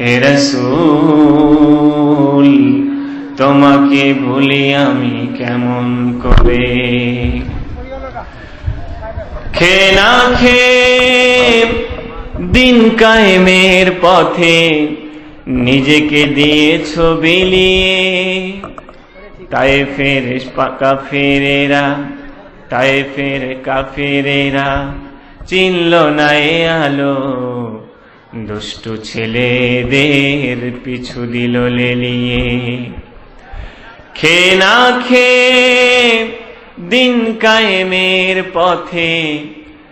হে রাসূল, তোমাকে ভুলি আমি কেমন করে? খে না খে দিন কায়েমের পথে নিজেকে দিয়েছ বিলিয়ে। তাই ফের পাকা ফেরেরা তাই ফের কাফেরেরা চিনল না এ আলো। দুষ্টু ছেলেদের পিছু দিল লেলিয়ে। খে না খে দিন কায়েমের পথে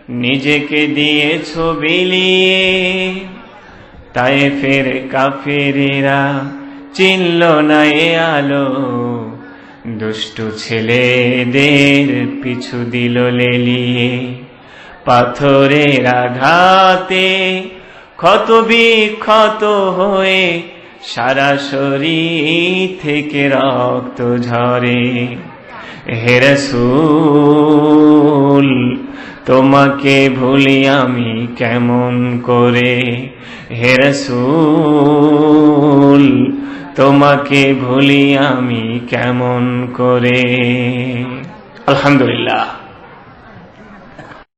নিজেকে দিয়েছ বিলিয়ে তাই ফের কাফেরেরা চিনল না এ আলো। দুষ্টু ছেলেদের পিছু দিল লেলিয়ে। পাথরের আঘাতে ক্ষত বিক্ষত হয়ে সারা শরীর থেকে রক্ত ঝরে। হে রাসূল, তোমাকে ভুলি আমি কেমন করে? হে রাসূল, তোমাকে ভুলি আমি কেমন করে? আলহামদুলিল্লাহ।